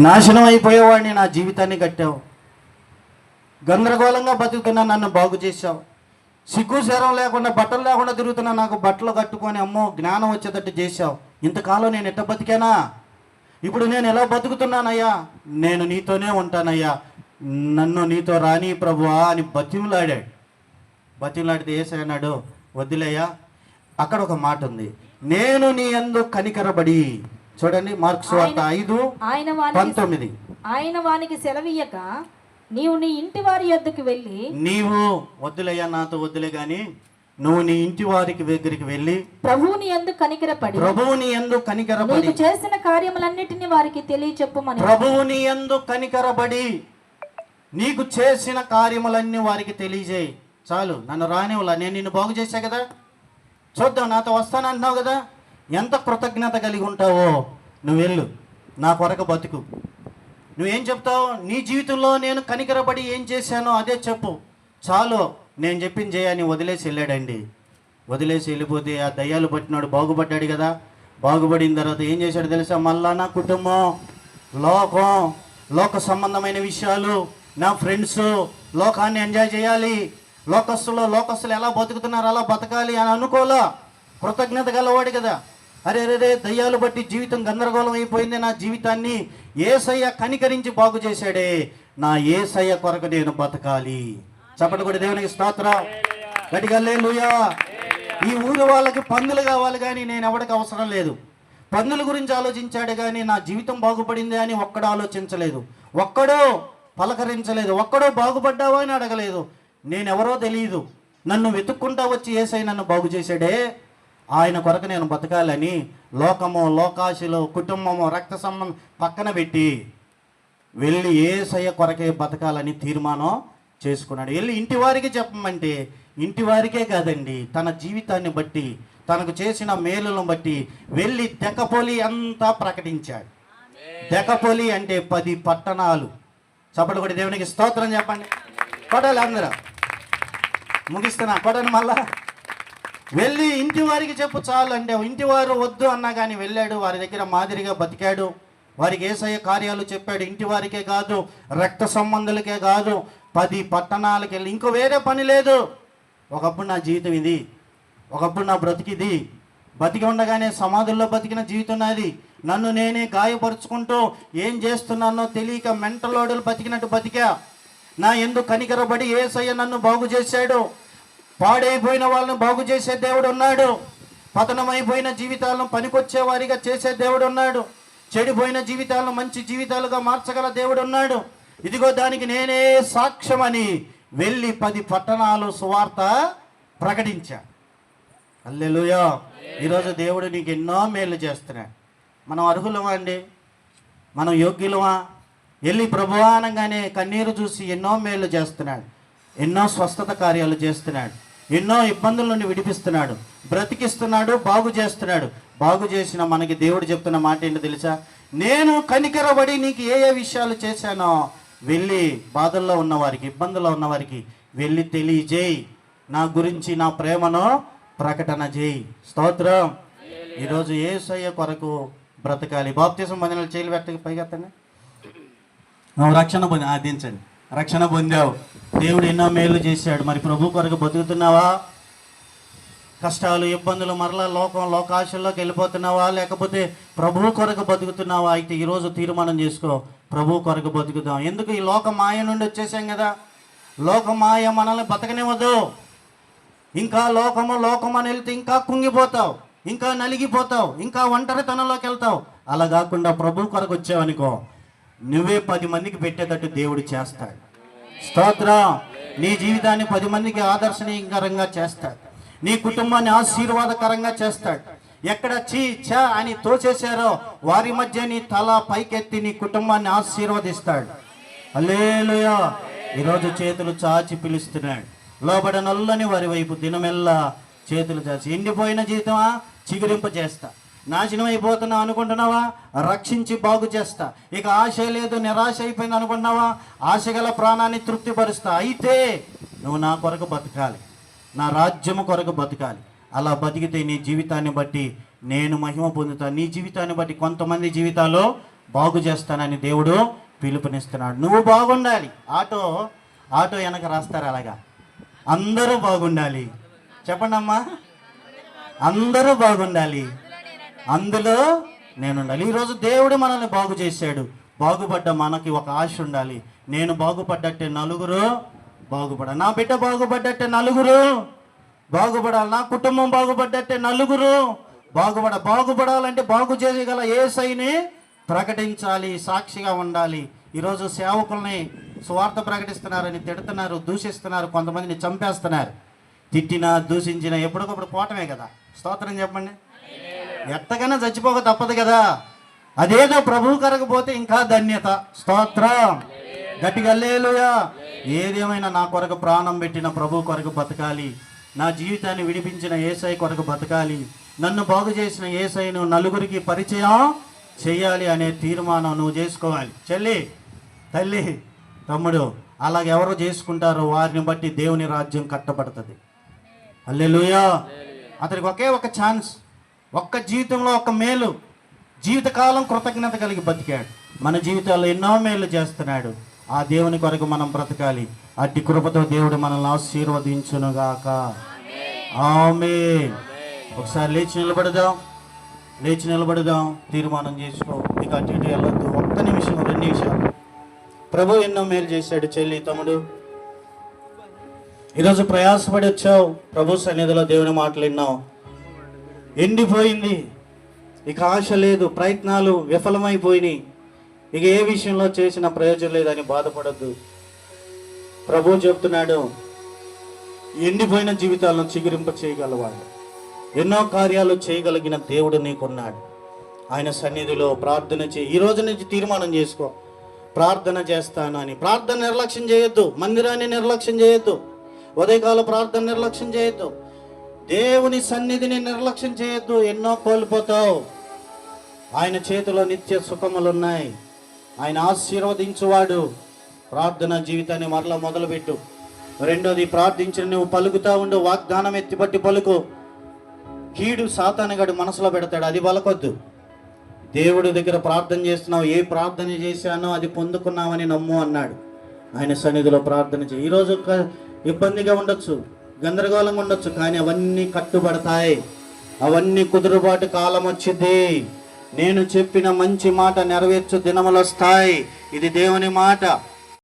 నాశనం అయిపోయేవాడిని నా జీవితాన్ని కట్టావు. గందరగోళంగా బతుకుతున్నా నన్ను బాగు చేశావు. సిగ్గు శరం లేకుండా బట్టలు లేకుండా తిరుగుతున్నా నాకు బట్టలు కట్టుకొని అమ్మో జ్ఞానం వచ్చేటట్టు చేశావు. ఇంతకాలం నేను ఎట్ట బతికానా? ఇప్పుడు నేను ఎలా బతుకుతున్నానయ్యా? నేను నీతోనే ఉంటానయ్యా. నన్ను నీతో రాని ప్రభువా అని బతిమలాడాడు. బతిమలాడితే ఏసన్నాడు అన్నాడు వద్దులేయ్యా అక్కడ ఒక మాట ఉంది నేను నీ ఎందు కనికరబడి చూడండి మార్క్స్ వార్త ఐదు ఆయన వానికి పంతొమ్మిది. ఆయన వానికి సెలవీయక నీవు నీ ఇంటి వారి యొద్దకు వెళ్ళి నీవు వద్దులయ్యా నాతో వద్దులే గాని నువ్వు నీ ఇంటి వారికి దగ్గరికి వెళ్ళి ప్రభువుని ఎందు కనికరపడి ప్రభువుని ఎందు కనికరబడి నీకు చేసిన కార్యములన్నిటిని వారికి తెలియచెప్పమని ప్రభువుని ఎందు కనికరబడి నీకు చేసిన కార్యములన్నీ వారికి తెలియజేయి. చాలు నన్ను రానివ్వలా నేను నిన్ను బాగు చేశా కదా? చూద్దాం నాతో వస్తానంటున్నావు కదా? ఎంత కృతజ్ఞత కలిగి ఉంటావో నువ్వు వెళ్ళు. నా కొరకు బతుకు. నువ్వేం చెప్తావు? నీ జీవితంలో నేను కనికరబడి ఏం చేశానో అదే చెప్పు. చాలు నేను చెప్పింది చేయని వదిలేసి వెళ్ళాడండి. వదిలేసి వెళ్ళిపోతే ఆ దయ్యాలు పట్టినాడు బాగుపడ్డాడు కదా. బాగుపడిన తర్వాత ఏం చేశాడు తెలుసా? మళ్ళా నా కుటుంబం లోకం లోక సంబంధమైన విషయాలు నా ఫ్రెండ్స్ లోకాన్ని ఎంజాయ్ చేయాలి. లోకస్తులు లోకస్తులు ఎలా బతుకుతున్నారు అలా బతకాలి అని అనుకోలా కృతజ్ఞత గలవాడు కదా. అరే అరే దయ్యాలు బట్టి జీవితం గందరగోళం అయిపోయింది నా జీవితాన్ని ఏసయ్య కనికరించి బాగు చేశాడే. నా ఏసయ్య కొరకు నేను బతకాలి. చెప్పండి కూడా దేవునికి స్తోత్రం. గడిగల్లే లూయా ఈ ఊరు వాళ్ళకి పందులు కావాలి కానీ నేను ఎవరికి అవసరం లేదు. పందుల గురించి ఆలోచించాడు కానీ నా జీవితం బాగుపడింది అని ఒక్కడు ఆలోచించలేదు. ఒక్కడో పలకరించలేదు. ఒక్కడో బాగుపడ్డావా అని అడగలేదు. నేనెవరో తెలియదు నన్ను వెతుక్కుంటా వచ్చి ఏసై నన్ను బాగు చేశాడే. ఆయన కొరకు నేను బతకాలని లోకము లోకాశిలో కుటుంబము రక్త సంబంధం పక్కన పెట్టి వెళ్ళి ఏసయ్య కొరకే బతకాలని తీర్మానం చేసుకున్నాడు. వెళ్ళి ఇంటి వారికి చెప్పమంటే ఇంటి వారికే కాదండి తన జీవితాన్ని బట్టి తనకు చేసిన మేలులను బట్టి వెళ్ళి తెకపోలి అంతా ప్రకటించాడు. తెకపోలి అంటే పది పట్టణాలు. చప్పటి కూడా దేవునికి స్తోత్రం చెప్పండి. కొడాలి అందరూ. ముగిస్తున్నా. కొడను మళ్ళా. వెళ్ళి ఇంటి వారికి చెప్పు చాలు అంటే ఇంటి వారు వద్దు అన్నా కానీ వెళ్ళాడు వారి దగ్గర మాదిరిగా బతికాడు. వారికి ఏసయ్య కార్యాలు చెప్పాడు ఇంటి వారికే కాదు రక్త సంబంధులకే కాదు పది పట్టణాలకి వెళ్ళి ఇంకో వేరే పని లేదు. ఒకప్పుడు నా జీవితం ఇది ఒకప్పుడు నా బ్రతికిది బతికి ఉండగానే సమాధుల్లో బతికిన జీవితం నాది. నన్ను నేనే గాయపరుచుకుంటూ ఏం చేస్తున్నానో తెలియక మెంటలోడులు బతికినట్టు బతికా నా ఎందు కనికరబడి ఏసయ్య నన్ను బాగు చేశాడు. పాడైపోయిన వాళ్ళని బాగు చేసే దేవుడు ఉన్నాడు. పతనమైపోయిన జీవితాలను పనికొచ్చే వారిగా చేసే దేవుడు ఉన్నాడు. చెడిపోయిన జీవితాలను మంచి జీవితాలుగా మార్చగల దేవుడు ఉన్నాడు. ఇదిగో దానికి నేనే సాక్ష్యమని వెళ్ళి పది పట్టణాలు సువార్త ప్రకటించా. అల్లెలుయా. ఈరోజు దేవుడు నీకు ఎన్నో మేలు చేస్తున్నాడు. మనం అర్హులమా అండి? మనం యోగ్యులమా? వెళ్ళి ప్రభువానంగానే కన్నీరు చూసి ఎన్నో మేలు చేస్తున్నాడు. ఎన్నో స్వస్థత కార్యాలు చేస్తున్నాడు. ఎన్నో ఇబ్బందుల నుండి విడిపిస్తున్నాడు. బ్రతికిస్తున్నాడు బాగు చేస్తున్నాడు. బాగు చేసిన మనకి దేవుడు చెప్తున్న మాట ఏంటో తెలుసా? నేను కనికరబడి నీకు ఏ ఏ విషయాలు చేశానో వెళ్ళి బాధల్లో ఉన్నవారికి ఇబ్బందుల్లో ఉన్నవారికి వెళ్ళి తెలియజేయి. నా గురించి నా ప్రేమను ప్రకటన చేయి. స్తోత్రం. ఈరోజు ఏసయ్య కొరకు బ్రతకాలి. బాప్తీసం పొందిన చేయలు పెట్టక పైగా రక్షణ పొంది ఆ, దించండి. రక్షణ పొందావు. దేవుడు ఎన్నో మేలు చేశాడు. మరి ప్రభు కొరకు బతుకుతున్నావా? కష్టాలు ఇబ్బందులు మరలా లోకం లోకాశల్లోకి వెళ్ళిపోతున్నావా? లేకపోతే ప్రభు కొరకు బతుకుతున్నావా? అయితే ఈరోజు తీర్మానం చేసుకో. ప్రభు కొరకు బతుకుతాం ఎందుకు? ఈ లోక మాయ నుండి వచ్చేసాం కదా. లోక మాయ మనల్ని బతకనివ్వదు. ఇంకా లోకము లోకం అని వెళ్తే ఇంకా కుంగిపోతావు. ఇంకా నలిగిపోతావు. ఇంకా ఒంటరితనంలోకి వెళ్తావు. అలా కాకుండా ప్రభు కొరకు వచ్చావనుకో. నువ్వే పది మందికి పెట్టేటట్టు దేవుడు చేస్తాడు. స్తోత్రం. నీ జీవితాన్ని పది మందికి ఆదర్శనీయకరంగా చేస్తాడు. నీ కుటుంబాన్ని ఆశీర్వాదకరంగా చేస్తాడు. ఎక్కడ చీ చ అని తోచేశారో వారి మధ్య నీ తల పైకెత్తి నీ కుటుంబాన్ని ఆశీర్వదిస్తాడు. అల్లేలుయా ఈరోజు చేతులు చాచి పిలుస్తున్నాడు. లోబడ నల్లని వారి వైపు దినమెల్లా చేతులు చాచి. ఎండిపోయిన జీవితమా? చిగురింప చేస్తా నాశనం అయిపోతున్నావు అనుకుంటున్నావా? రక్షించి బాగు చేస్తా. ఇక ఆశ లేదు నిరాశ అయిపోయింది అనుకుంటున్నావా? ఆశ గల ప్రాణాన్ని తృప్తిపరుస్తా. అయితే నువ్వు నా కొరకు బతకాలి. నా రాజ్యము కొరకు బతకాలి. అలా బతికితే నీ జీవితాన్ని బట్టి నేను మహిమ పొందుతాను నీ జీవితాన్ని బట్టి కొంతమంది జీవితాల్లో బాగు చేస్తానని దేవుడు పిలుపునిస్తున్నాడు. నువ్వు బాగుండాలి. ఆటో ఆటో వెనక రాస్తారు అలాగా. అందరూ బాగుండాలి. చెప్పండమ్మా. అందరూ బాగుండాలి. అందులో నేను ఉండాలి. ఈరోజు దేవుడు మనల్ని బాగు చేశాడు. బాగుపడ్డ మనకి ఒక ఆశ ఉండాలి. నేను బాగుపడ్డట్టే నలుగురు బాగుపడ నా బిడ్డ బాగుపడ్డట్టే నలుగురు బాగుపడాలి. నా కుటుంబం బాగుపడ్డట్టే నలుగురు బాగుపడ బాగుపడాలంటే బాగు చేయగల ఏసైని ప్రకటించాలి సాక్షిగా ఉండాలి. ఈరోజు సేవకుల్ని స్వార్థ ప్రకటిస్తున్నారని తిడుతున్నారు దూషిస్తున్నారు కొంతమందిని చంపేస్తున్నారు. తిట్టినా దూషించినా ఎప్పటికప్పుడు పోవటమే కదా. స్తోత్రం చెప్పండి. ఎట్టగైనా చచ్చిపోక తప్పదు కదా. అదేదో ప్రభు కరగపోతే ఇంకా ధన్యత. స్తోత్రం. గట్టిగల్లేలుయా ఏదేమైనా నా కొరకు ప్రాణం పెట్టిన ప్రభు కొరకు బతకాలి. నా జీవితాన్ని విడిపించిన ఏసై కొరకు బతకాలి. నన్ను బాగు చేసిన ఏసైను నలుగురికి పరిచయం చేయాలి అనే తీర్మానం నువ్వు చేసుకోవాలి. చెల్లి తల్లి తమ్ముడు అలాగెవరు చేసుకుంటారో వారిని బట్టి దేవుని రాజ్యం కట్టబడుతుంది. అల్లెలుయా అతనికి ఒకే ఒక ఛాన్స్. ఒక్క జీవితంలో ఒక మేలు. జీవితకాలం కృతజ్ఞత కలిగి బతికాడు. మన జీవితాల్లో ఎన్నో మేలు చేస్తున్నాడు. ఆ దేవుని కొరకు మనం బ్రతకాలి. అట్టి కృపతో దేవుడు మనల్ని ఆశీర్వదించునుగాక. ఆమె ఒకసారి లేచి నిలబడదాం. లేచి నిలబడదాం. తీర్మానం చేసుకో. ఇక అటు ఇటు వెళ్ళొద్దు. ఒక్క నిమిషం రెండు నిమిషాలు. ప్రభు ఎన్నో మేలు చేశాడు చెల్లి తమ్ముడు. ఈరోజు ప్రయాసపడి వచ్చావు. ప్రభు సన్నిధిలో దేవుని మాటలు విన్నావు. ఎండిపోయింది. ఇక ఆశ లేదు ప్రయత్నాలు విఫలమైపోయినాయి. ఇక ఏ విషయంలో చేసిన ప్రయోజనం లేదని బాధపడద్దు. ప్రభు చెప్తున్నాడు ఎండిపోయిన జీవితాలను చిగురింప చేయగలవాడు. ఎన్నో కార్యాలు చేయగలిగిన దేవుడు నీకున్నాడు. ఆయన సన్నిధిలో ప్రార్థన చేయి. ఈ రోజు నుంచి తీర్మానం చేసుకో. ప్రార్థన చేస్తాను అని. ప్రార్థన నిర్లక్ష్యం చేయొద్దు. మందిరాన్ని నిర్లక్ష్యం చేయొద్దు. ఉదయకాల ప్రార్థన నిర్లక్ష్యం చేయొద్దు. దేవుని సన్నిధిని నిర్లక్ష్యం చేయొద్దు ఎన్నో కోల్పోతావు. ఆయన చేతిలో నిత్య సుఖములు ఉన్నాయి ఆయన ఆశీర్వదించువాడు. ప్రార్థన జీవితాన్ని మరలా మొదలుపెట్టు. రెండోది ప్రార్థించిన నువ్వు పలుకుతా ఉండు వాగ్దానం ఎత్తిపట్టి పలుకు. కీడు సాతానగాడు మనసులో పెడతాడు అది పలకొద్దు దేవుడి దగ్గర ప్రార్థన చేస్తున్నావు ఏ ప్రార్థన చేశానో అది పొందుకున్నామని నమ్ము అన్నాడు. ఆయన సన్నిధిలో ప్రార్థన చేయి. ఈరోజు ఒక ఇబ్బందిగా ఉండొచ్చు. గందరగోళంగా ఉండొచ్చు కానీ అవన్నీ కట్టుబడతాయి. అవన్నీ కుదురుబాటు కాలం వచ్చింది నేను చెప్పిన మంచి మాట నెరవేర్చు దినములు వస్తాయి ఇది దేవుని మాట.